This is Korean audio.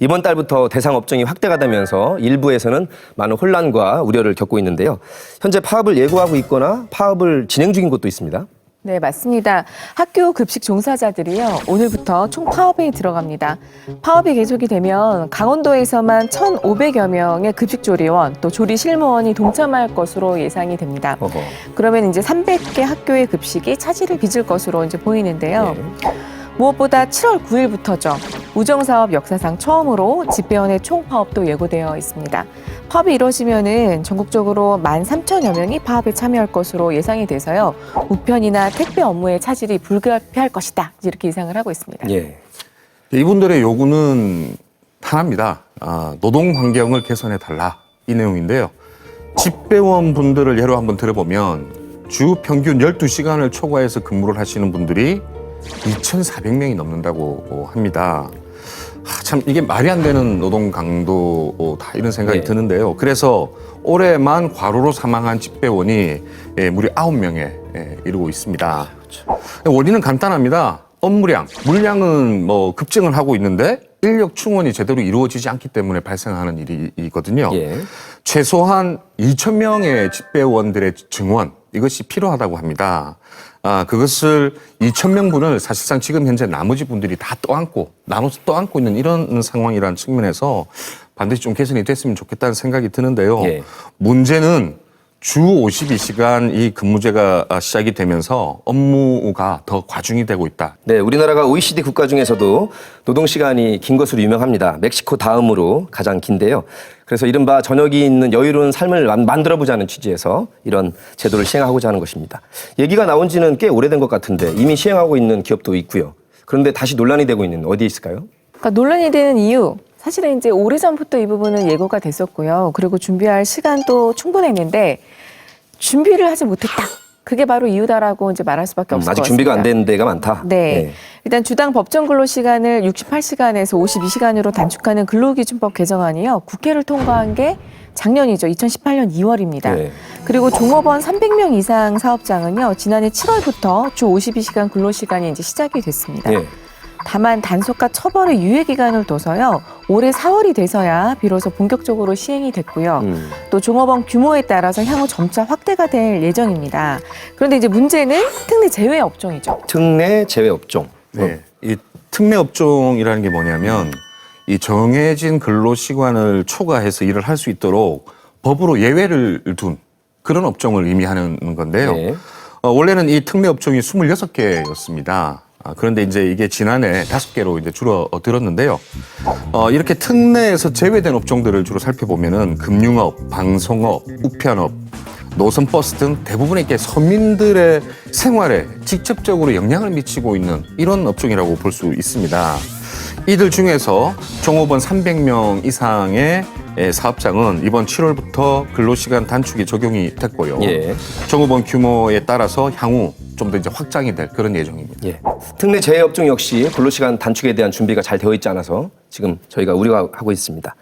이번 달부터 대상 업종이 확대가 되면서 일부에서는 많은 혼란과 우려를 겪고 있는데요. 현재 파업을 예고하고 있거나 파업을 진행 중인 곳도 있습니다. 네, 맞습니다. 학교 급식 종사자들이요, 오늘부터 총 파업에 들어갑니다. 파업이 계속이 되면 강원도에서만 1,500여 명의 급식 조리원, 또 조리 실무원이 동참할 것으로 예상이 됩니다. 어허. 그러면 이제 300개 학교의 급식이 차질을 빚을 것으로 이제 보이는데요. 네. 무엇보다 7월 9일부터죠. 우정사업 역사상 처음으로 집배원의 총파업도 예고되어 있습니다. 파업이 이뤄지면은 전국적으로 13,000여 명이 파업에 참여할 것으로 예상이 돼서요. 우편이나 택배 업무의 차질이 불가피할 것이다. 이렇게 예상을 하고 있습니다. 예. 이분들의 요구는 하나입니다. 아, 노동 환경을 개선해 달라 이 내용인데요. 집배원 분들을 예로 한번 들어보면 주 평균 12시간을 초과해서 근무를 하시는 분들이 2,400명이 넘는다고 합니다. 하, 참 이게 말이 안 되는 노동 강도다 이런 생각이 네. 드는데요. 그래서 올해만 과로로 사망한 집배원이 예, 무려 9명에 예, 이르고 있습니다. 원인은 간단합니다. 업무량, 물량은 뭐 급증을 하고 있는데 인력 충원이 제대로 이루어지지 않기 때문에 발생하는 일이거든요. 예. 최소한 2천 명의 집배원들의 증원 이것이 필요하다고 합니다. 아, 그것을 2천 명분을 사실상 지금 현재 나머지 분들이 다 떠안고 나눠서 떠안고 있는 이런 상황이라는 측면에서 반드시 좀 개선이 됐으면 좋겠다는 생각이 드는데요. 예. 문제는 주 52시간 이 근무제가 시작이 되면서 업무가 더 과중이 되고 있다. 네, 우리나라가 OECD 국가 중에서도 노동 시간이 긴 것으로 유명합니다. 멕시코 다음으로 가장 긴데요. 그래서 이른바 저녁이 있는 여유로운 삶을 만- 만들어 보자는 취지에서 이런 제도를 시행하고자 하는 것입니다. 얘기가 나온 지는 꽤 오래된 것 같은데 이미 시행하고 있는 기업도 있고요. 그런데 다시 논란이 되고 있는 어디에 있을까요? 그러니까 논란이 되는 이유 사실은 이제 오래전부터 이 부분은 예고가 됐었고요. 그리고 준비할 시간도 충분했는데 준비를 하지 못했다. 그게 바로 이유다라고 이제 말할 수밖에 음, 없을 아직 것 준비가 안 같습니다. 된 데가 많다. 네. 예. 일단 주당 법정 근로 시간을 68시간에서 52시간으로 단축하는 근로기준법 개정안이요. 국회를 통과한 게 작년이죠. 2018년 2월입니다. 네. 그리고 종업원 300명 이상 사업장은요. 지난해 7월부터 주 52시간 근로 시간이 이제 시작이 됐습니다. 예. 다만 단속과 처벌의 유예 기간을 둬서요. 올해 4월이 돼서야 비로소 본격적으로 시행이 됐고요. 음. 또 종업원 규모에 따라서 향후 점차 확대가 될 예정입니다. 그런데 이제 문제는 특례 제외 업종이죠. 특례 제외 업종. 네. 이 특례 업종이라는 게 뭐냐면 이 정해진 근로 시간을 초과해서 일을 할 수 있도록 법으로 예외를 둔 그런 업종을 의미하는 건데요. 네. 어, 원래는 이 특례 업종이 26개였습니다. 아, 그런데 이제 이게 지난해 다섯 개로 이제 줄어들었는데요. 어, 이렇게 특례에서 제외된 업종들을 주로 살펴보면은 금융업, 방송업, 우편업, 노선버스 등 대부분의 게 서민들의 생활에 직접적으로 영향을 미치고 있는 이런 업종이라고 볼 수 있습니다. 이들 중에서 종업원 300명 이상의 예, 사업장은 이번 7월부터 근로시간 단축이 적용이 됐고요. 예. 종업원 규모에 따라서 향후 좀 더 이제 확장이 될 그런 예정입니다. 예. 특례 제외 업종 역시 근로시간 단축에 대한 준비가 잘 되어 있지 않아서 지금 저희가 우려하고 있습니다.